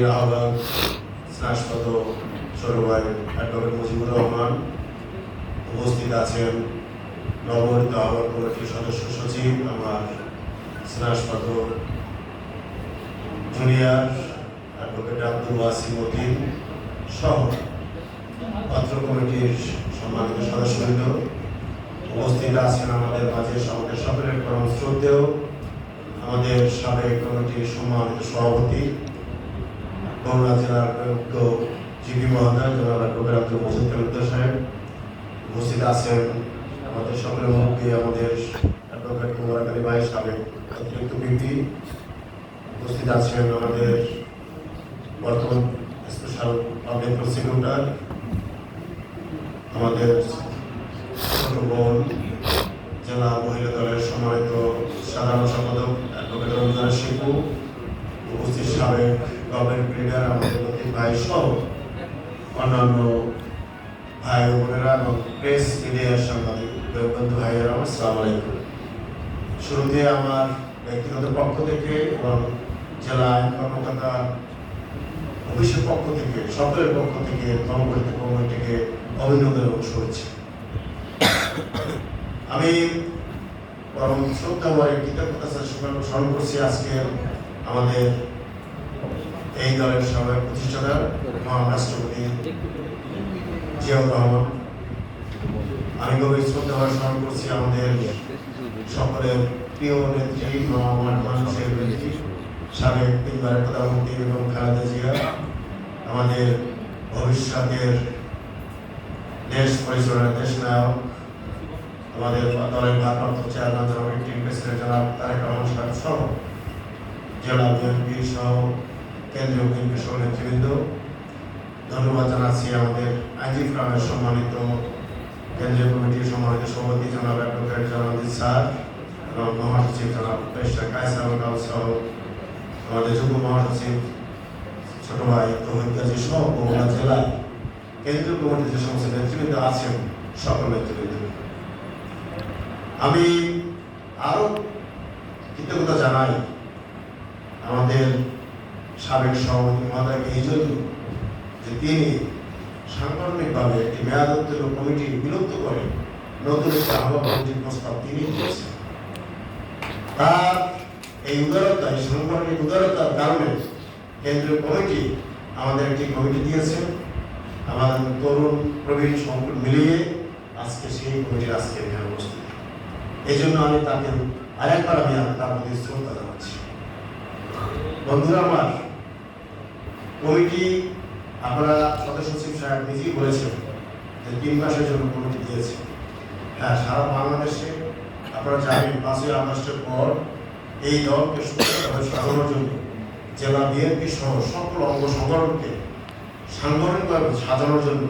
কমিটির আহ্বায়ক স্নাসপদ সরভাই অ্যাডভোকেট মুজিবুর রহমান উপস্থিত আছেন নবগঠিত আহ্বায়ক কমিটির সদস্য সচিব আমার স্নাসপদ জুনিয়র অ্যাডভোকেট আব্দুল ওয়াসিম উদ্দিন সহ পাত্র কমিটির সম্মানিত সদস্যবৃন্দ উপস্থিত আছেন আমাদের মাঝে আমাদের সকলের পরম শ্রদ্ধেয় আমাদের সাবেক কমিটির সম্মানিত সভাপতি বগুড়া জেলার জিপি সাহেব। উপস্থিত আছেন আমাদের সকলের মুখে আমাদের অ্যাডভোকেট ভাই সাবেক অতিরিক্ত উপস্থিত আছেন আমাদের বর্তমান স্পেশাল পাবলিক আমাদের বোন, জেলা মহিলা দলের সম্মানিত সাধারণ সম্পাদক, অ্যাডভোকেট রমজান শিপু। উপস্থিত সাবেক গভর্নমেন্ট লিডার আমাদের লতিফ ভাই সহ অন্যান্য ভাই বোনেরা এবং প্রেস মিডিয়ার সাংবাদিক বন্ধু ভাইয়েরা, আসসালামু আলাইকুম। শুরুতে আমার ব্যক্তিগত পক্ষ থেকে এবং জেলা আইন কর্মকর্তা অফিসের পক্ষ থেকে, সকলের পক্ষ থেকে নবগঠিত কমিটিকে অভিনন্দন এবং শুভেচ্ছা। আমি পরম শ্রদ্ধা ভরে কৃতজ্ঞতা স্মরণ করছি আজকে আমাদের এই দলের সাবেক প্রতিষ্ঠাতা মহান রাষ্ট্রপতি জিয়াউর রহমান। আমি গভীর শ্রদ্ধা স্মরণ করছি আমাদের সকলের প্রিয় নেত্রী মহামার মানুষের নেত্রী, সাবেক তিনবারের প্রধানমন্ত্রী এবং খালেদা জিয়া, আমাদের ভবিষ্যতের দেশ পরিচালনার দেশ নায়ক, আমাদের দলের ভারপ্রাপ্ত চেয়ারম্যান জনাব টিম প্রেসিডেন্ট জনাব তারেক রহমান সাহেব সহ জেলা বিএনপি সহ কেন্দ্রীয় বিএনপি সহ ধন্যবাদ জানাচ্ছি আমাদের আইনজীব ফ্রামের সম্মানিত কেন্দ্রীয় কমিটির সম্মানিত সভাপতি জনাব অ্যাডভোকেট জনাদিন স্যার এবং মহাসচিব জনাব পেশা কায়সা আবুল সহ আমাদের যুব মহাসচিব ছোট ভাই তহিদ গাজী সহ বগুড়া জেলায় কেন্দ্রীয় কমিটির যে সমস্ত নেতৃবৃন্দ আছেন, সকল নেতৃবৃন্দ। আমি আরও কৃতজ্ঞতা জানাই আমাদের সাবেক সভাপতি মহোদয়কে এই জন্য যে তিনি সাংগঠনিকভাবে একটি মেয়াদোত্তীর্ণ কমিটি বিলুপ্ত করে নতুন একটি আহ্বান কমিটির প্রস্তাব তিনি দিয়েছেন। তার এই উদারতা, এই সাংগঠনিক উদারতার কারণে কেন্দ্রীয় কমিটি আমাদের একটি কমিটি দিয়েছে। আমাদের তরুণ প্রবীণ সংকট মিলিয়ে আজকে সেই কমিটির আজকে এখানে উপস্থিত। এই জন্য আমি তাকে আরেকবার আমি তার প্রতি শ্রদ্ধা জানাচ্ছি। বন্ধুরা আমার কমিটি আপনারা সদস্য সচিব সাহেব নিজেই বলেছেন যে তিন মাসের জন্য কমিটি দিয়েছে। হ্যাঁ সারা বাংলাদেশে আপনারা জানেন, পাঁচই আগস্টের পর এই দলকে সাজানোর জন্য জেলা বিএনপি সহ সকল অঙ্গ সংগঠনকে সাংগঠনিকভাবে সাজানোর জন্য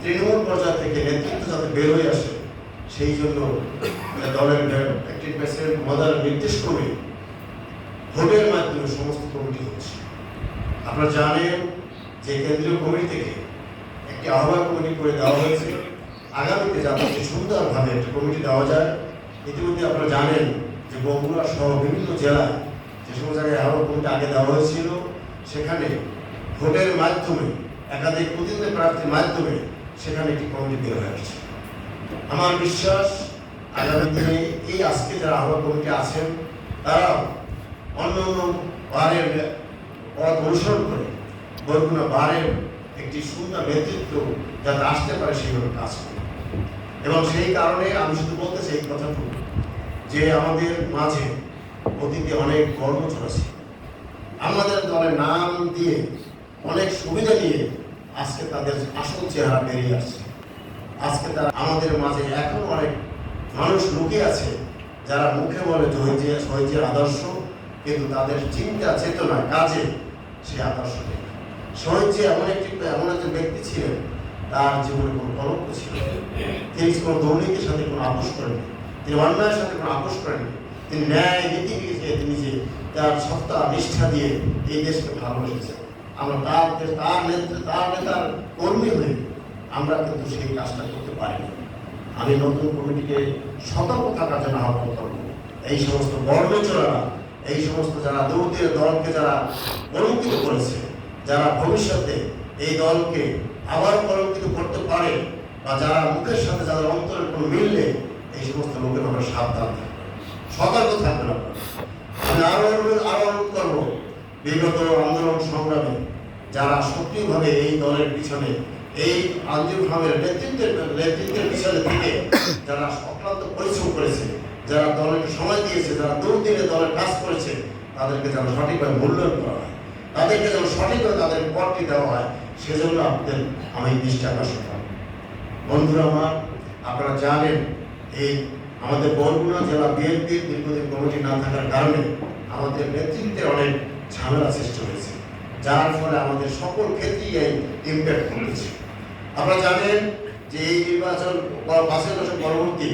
তৃণমূল পর্যায় থেকে নেতৃত্ব যাতে বের হয়ে আসে, সেই জন্য দলের একটি প্রেসিডেন্ট মহোদয়ের নির্দেশ করে ভোটের মাধ্যমে সমস্ত কমিটি হচ্ছে। আপনারা জানেন যে কেন্দ্রীয় কমিটি থেকে একটি আহ্বায়ক কমিটি করে দেওয়া হয়েছে। আগামীতে যাতে সুন্দরভাবে একটি কমিটি দেওয়া যায়, ইতিমধ্যে আপনারা জানেন যে বগুড়া সহ বিভিন্ন জেলায় যে সমস্ত জায়গায় আহ্বায়ক কমিটি আগে দেওয়া হয়েছিল, সেখানে ভোটের মাধ্যমে, একাধিক প্রতিনিধি প্রার্থীর মাধ্যমে সেখানে একটি কমিটি বের হয়ে আসছে। আমার বিশ্বাস আগামী দিনে এই আজকে যারা আহ্বায়ক কমিটি আছেন, তারাও অন্য অন্য বারের পথ অনুসরণ করে। বরগুনা বারের একটি সুন্দর নেতৃত্ব যাতে আসতে পারে, সেইভাবে কাজ করে। এবং সেই কারণে আমি শুধু বলতে চাই কথাটুকু, যে আমাদের মাঝে অতীতে অনেক গর্ব চলেছে আমাদের দলের নাম দিয়ে অনেক সুবিধা নিয়ে আজকে তাদের আসল চেহারা বেরিয়ে আসছে। আজকে তারা আমাদের মাঝে এখন অনেক মানুষ লুকিয়ে আছে, যারা মুখে বলে শহীদের আদর্শ, কিন্তু তাদের চিন্তা, চেতনা, কাজে সে আদর্শ নেই শহীদ যে এমন একটি, এমন একজন ব্যক্তি ছিলেন, তার জীবনে কোনো কলঙ্ক ছিল তিনি কোনো দুর্নীতির সাথে কোনো আপোষ করেননি। তিনি অন্যায়ের সাথে কোনো আপোষ করেননি। তিনি ন্যায় নীতি দিয়ে তিনি যে তার সত্তা, নিষ্ঠা দিয়ে এই দেশকে ভালোবেসেছেন। আমরা তার তার নেতৃত্বে, তার নেতার কর্মী হয়ে আমরা কিন্তু সেই কাজটা করতে পারিনি। আমি নতুন কমিটিকে সতর্ক থাকার জন্য আহ্বান করব। এই সমস্ত বর্ণচোরা এই সমস্ত যারা দৌড়দের দলকে যারা কলঙ্কিত করেছে, যারা ভবিষ্যতে এই দলকে আবার কলঙ্কিত করতে পারে বা যারা মুখের সাথে যাদের অন্তরের কোনো মিল নেই, এই সমস্ত লোকের আমরা সাবধান থাকব। সতর্ক থাকবেন আপনারা। আমি আরও অনুরোধ আরও অনুরোধ করব, বিগত আন্দোলন সংগ্রামে যারা সক্রিয়ভাবে এই দলের পিছনে, এই আঞ্জুর খামের নেতৃত্বের নেতৃত্বের পিছনে থেকে যারা অক্লান্ত পরিশ্রম করেছে যারা দলের সময় দিয়েছে, যারা দুর্দিনে দলের কাজ করেছে, তাদেরকে যেন সঠিকভাবে মূল্যায়ন করা হয়। তাদেরকে যেন সঠিকভাবে তাদের পদটি দেওয়া হয়, সেজন্য আপনাদের আমি দৃষ্টি আকর্ষণ করি। বন্ধুরা আমার, আপনারা জানেন, এই আমাদের বরগুনা জেলা বিএনপির দীর্ঘদিন কমিটি না থাকার কারণে আমাদের নেতৃত্বের অনেক ঝামেলা সৃষ্টি হয়েছে, যার ফলে আমাদের সকল ক্ষেত্রেই এই ইম্প্যাক্ট ঘটেছে। আপনারা জানেন যে এই নির্বাচন বা পাঁচই দশক পরবর্তী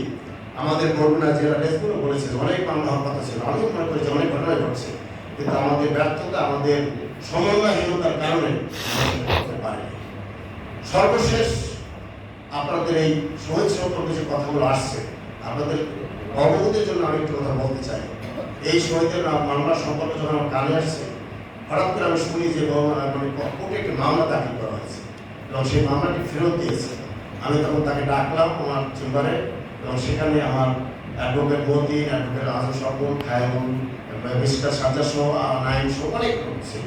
আমাদের বরগুনা জেলা ডেস্কগুলো বলেছে, অনেক মামলা হওয়ার কথা ছিল, অনেক মনে করেছে, অনেক ঘটনা ঘটছে। কিন্তু আমাদের ব্যর্থতা, আমাদের সমন্বয়হীনতার কারণে সর্বশেষ আপনাদের এই সহজ সম্পর্কে যে কথাগুলো আসছে, আপনাদের অবগতির জন্য আমি একটু কথা বলতে চাই। এই শহীদের মামলা সম্পর্কে যখন আমার কানে আসছে, হঠাৎ করে আমি শুনি যে মানে কোর্টে একটি মামলা দাখিল করা হয়েছে এবং সেই মামলাটি ফেরত দিয়েছে। আমি তখন তাকে ডাকলাম আমার চেম্বারে এবং সেখানে আমার অ্যাডভোকেট মতি অ্যাডভোকেট আজম সর্বন খায়মুল মিস্টার সাজা সহ নাইম সহ অনেক লোক ছিল।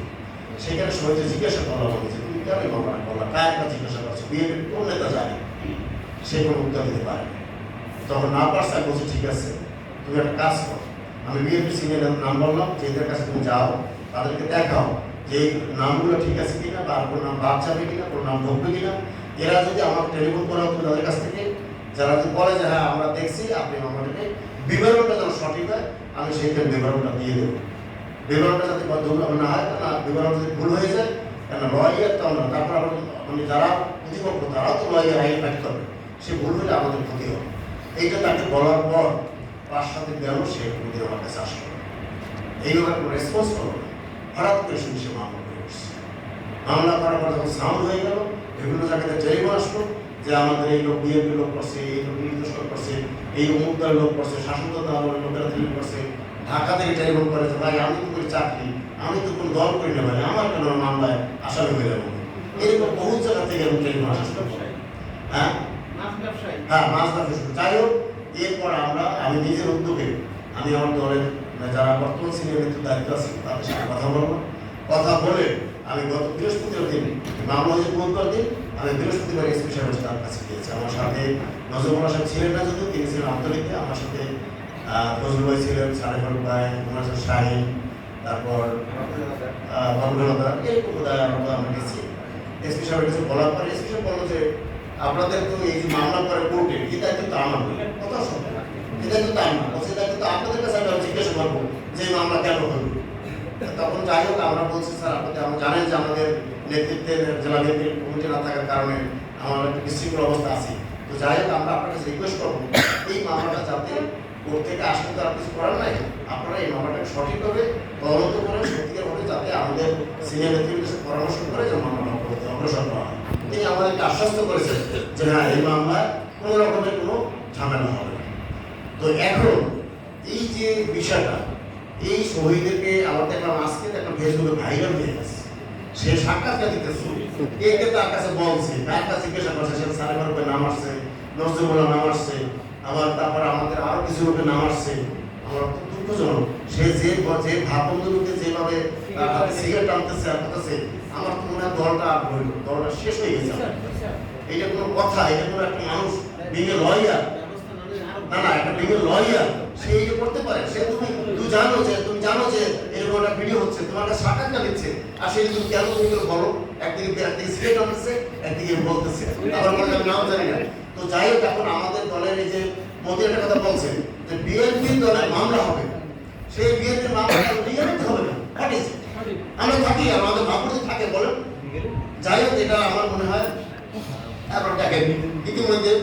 সেখানে শহীদকে জিজ্ঞাসা করা হয়েছে তুমি কেন মামলাটা করলা? কার কাছে জিজ্ঞাসা করছ? বিএনপির কোন নেতা জানে? সে কোনো উত্তর দিতে পারে তখন না পারছে বলছি, ঠিক আছে, তুমি একটা কাজ করো। আমি বিএনপি সিনিয়র নাম বললাম, যে এদের কাছে তুমি যাও, তাদেরকে দেখাও যে নামগুলো ঠিক আছে কিনা বা কোনো নাম বাদ যাবে কিনা, কোনো নাম ঢুকবে কিনা। এরা যদি আমার টেলিফোন করা হতো তাদের কাছ থেকে যারা বলে যে হ্যাঁ আমরা দেখছি, আপনি আমাদেরকে বিবরণটা যেন সঠিক হয়, আমি সেইখানে বিবরণটা দিয়ে দেবো। বিবরণটা যাতে দুর্লভ না হয় না বিবরণ যদি ভুল হয়ে যায় কেন লয়ার তো আমরা, তারপর আবার মানে যারা প্রতিপক্ষ, তারাও তো লয়ার আইন ফাইট করবে সে ভুল হলে আমাদের ক্ষতি হবে। এইটা তাকে বলার পর তার সাথে গেল, সে কোনোদিন আমার কাছে আসলো। এইভাবে কোনো রেসপন্স করল না। হঠাৎ করে শুনি সে মামলা করে মামলা করার পর যখন সাউন্ড হয়ে গেল, বিভিন্ন জায়গাতে টেলিফোন আসলো। যে আমাদের এই লোক বিএনপি লোক করছে এই লোক নির্দেশ করছে এই অমুক দলের লোক করছে শাসক দলের লোকেরা টেলিফোন করছে। ঢাকা থেকে টেলিফোন করে ভাই আমি তো করি চাকরি আমি তো কোনো দল করি না ভাই আমার কেন মামলায় আসামি হয়ে যাব? এরকম বহু জায়গা থেকে আমি আসতে হ্যাঁ? হ্যাঁ মাছ ব্যবসা যাই হোক এরপর আমরা আমি নিজের উদ্যোগে আমি আমার দলের মানে যারা বর্তমান সিনিয়র নেতৃত্ব দায়িত্ব আছে তাদের সাথে কথা বলব। কথা বলে আমি গত বৃহস্পতিবার দিন মামলা হয়েছে বুধবার দিন আমি বৃহস্পতিবার এসপি সাহেব তার কাছে গিয়েছি। আমার সাথে নজরুল্লাহ সাহেব ছিলেন না যদিও তিনি ছিলেন আন্তরিকে। আমার সাথে আহ, ফজলুল ভাই ছিলেন সাড়ে ফারুক ভাই ওনার সাথে শাহিন তারপর বন্ধুলতা এরকম আমরা আমরা গেছি। এসপি সাহেবের বলার পরে এসপি সাহেব বলল যে আপনাদের তো এই মামলা করে কোর্টে এই দায়িত্ব তো আমার। কথা শোনো এই দায়িত্ব তো আমার? বলছে দায়িত্ব তো আপনাদের কাছে আমি জিজ্ঞাসা করব যে মামলা কেন হলো? তখন যাই হোক, আমরা বলছি, স্যার আপনাদের আমরা জানেন যে আমাদের নেতৃত্বের জেলা বিএনপির কমিটি না থাকার কারণে আমার একটা বিশৃঙ্খল অবস্থা আছে। তো যাই হোক, আমরা আপনার কাছে রিকোয়েস্ট করব, এই মামলাটা যাতে কোর্ট থেকে আসলে তো আর কিছু করার নাই, আপনারা এই মামলাটাকে সঠিকভাবে তদন্ত করে সত্যিকারভাবে যাতে আমাদের সিনিয়র নেতৃত্বের সাথে পরামর্শ করে যে মামলাটা করতে অগ্রসর করা হয়। তিনি আমাদেরকে আশ্বস্ত করেছেন যে হ্যাঁ এই মামলায় কোনো রকমের কোনো ঝামেলা হবে না। তো এখন এই যে বিষয়টা এই শহীদদেরকে আবার দেখলাম আজকে দেখলাম ফেসবুকে ভাইরাল হয়ে গেছে। সে সাক্ষাৎকার দিতেছে কে কে তার কাছে বলছে? তার কাছে জিজ্ঞাসা করছে? সে সারে বারোকে নাম আসছে নজরুল্লাহ নাম আসছে, আবার তারপর আমাদের আরও কিছু লোকের নাম আসছে। আমার দুঃখজনক। সে যে যে ভাববন্ধুকে যেভাবে হাতে সিগারেট টানতেছে আর করতেছে আমার তো মনে হয় দলটা আর হইল দলটা শেষ হয়ে গেছে এটা কোনো কথা, এটা কোনো একটা মানুষ বিঙে লয়ার না না, একটা বিঙে লয়ার সে এই যে করতে পারে, সে তুমি তুমি জানো যে তুমি জানো যে এরকম একটা ভিডিও হচ্ছে, তোমার কাছে সাক্ষাৎকার দিচ্ছে আর সেই তুমি কেন তুমি বলো? একদিকে একদিকে সিগারেট আনতেছে একদিকে বলতেছে। আবার আমি নাম জানি না। তো যাই হোক, এখন আমাদের দলের এই যে মোদি একটা কথা বলছে, যে বিএনপি দলের মামলা হবে। সেই বিএনপির মামলা বিএনপি হবে না। আমরা থাকি আমাদের ভাবুতে থাকে, বলেন। যাই হোক, এটা আমার মনে হয় এখন দেখেন, ইতিমধ্যে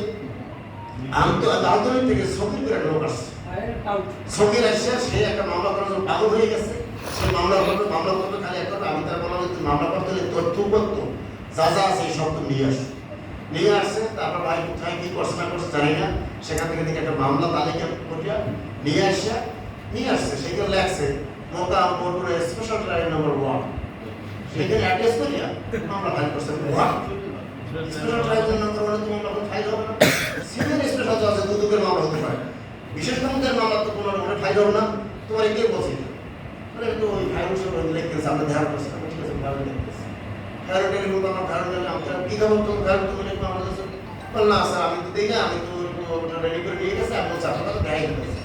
আন্ত- আন্তরিক থেকে সকির করে একটা লোক আসছে। সকির আসছে সে একটা মামলা করার জন্য পাগল হয়ে গেছে। সে মামলা করবে মামলা করবে খালি একটা আমি তার বললাম যে মামলা করতে হলে তথ্য উপত্য যা যা আছে সব তুমি নিয়ে আসো নিয়ে আসছে তারপর ভাই কোথায় কি করছে না করছে জানি না। সেখান থেকে দেখে একটা মামলা তালিকা করিয়া নিয়ে আসছে। নিয়ে আসছে সেগুলো লেখছে মোকা মোটরে স্পেশাল ট্রাইন নাম্বার ওয়ান সেখানে অ্যাড্রেস করিয়া মামলা file what special tribunal number হলে তো মামলা ফাইল হবে না। তো আছে দুদকের মামলা হতে পারে। বিশেষ ক্ষমতার মামলা তো কোনো রকমের ফাইল হবে না। তোমার কে বলছি মানে ওই আমরা ধ্যান করছি আমি ঠিক আছে তো আমার ফাইল টেলিফোন আমি কি খবর তো ফাইল তো লিখব আমার কাছে? না স্যার আমি তো দেখি না, আমি তো ওটা রেডি করে নিয়ে আমি বলছি আপনারা দেখাই দিতেছি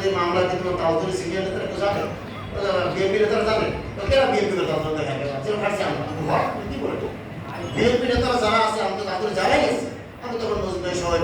যে মামলা কিন্তু তাড়াতাড়ি সিনিয়র নেতারা কেউ জানে? বিএনপি নেতারা জানে। বিএনপি নেতারা দেখা গেল ভাবছি আমরা কি বিএনপি নেতারা যারা আছে আমি তো তাদের আমি তখন নজরুল সবাই